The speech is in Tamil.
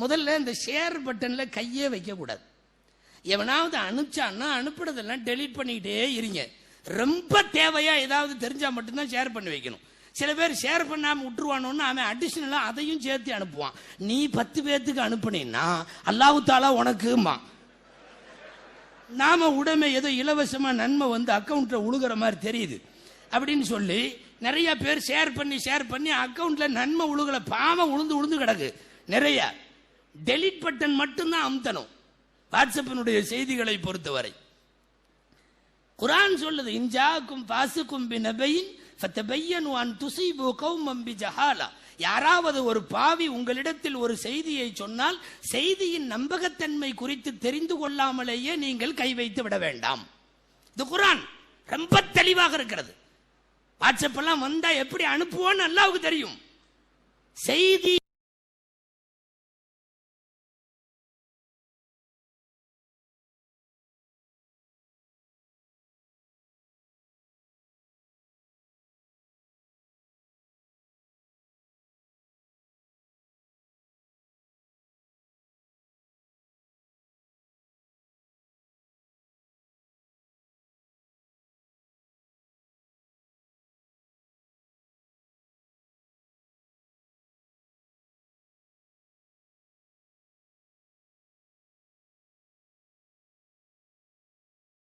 முதல்ல இந்த ஷேர் பட்டனில் கையே வைக்கக்கூடாது. எவனாவது அனுப்பிச்சான்னா அனுப்புறதெல்லாம் டெலீட் பண்ணிக்கிட்டே இருங்க. ரொம்ப தேவையாக ஏதாவது தெரிஞ்சால் மட்டும்தான் ஷேர் பண்ணி வைக்கணும். சில பேர் ஷேர் பண்ணாமல் விட்டுருவானோன்னு அவன் அடிஷ்னலாக அதையும் சேர்த்து அனுப்புவான். நீ பத்து பேர்த்துக்கு அனுப்புனீன்னா அல்லாவுத்தாலா உனக்குமா நாம உடமை ஏதோ இலவசமாக நன்மை வந்து அக்கௌண்ட்டில் உழுகிற மாதிரி தெரியுது. அப்படின்னு சொல்லி நிறைய பேர் ஷேர் பண்ணி ஷேர் பண்ணி அக்கௌண்ட்டில் நன்மை உழுகல பாவம் உளுந்து உளுந்து கிடக்கு. நிறைய. டெலிட் பட்டன் மட்டும்தான் அமுத்தணும். வாட்ஸ்அப்பினுடைய செய்திகளை பொறுத்தவரை. குரான் சொல்லுது இஞ்சாக்கும் பாசுக்கும் பி நபையின் கௌமம் பி ஜஹாலா யாராவது ஒரு பாவி உங்களிடத்தில் ஒரு செய்தியை சொன்னால் செய்தியின் நம்பகத்தன்மை குறித்து தெரிந்து கொள்ளாமலேயே நீங்கள் கை வைத்து விட வேண்டாம். இது குரான். ரொம்ப தெளிவாக இருக்கிறது. வாட்ஸ்அப் எல்லாம் வந்தா எப்படி அனுப்புவோன்னு அல்லாவுக்கு தெரியும். செய்தி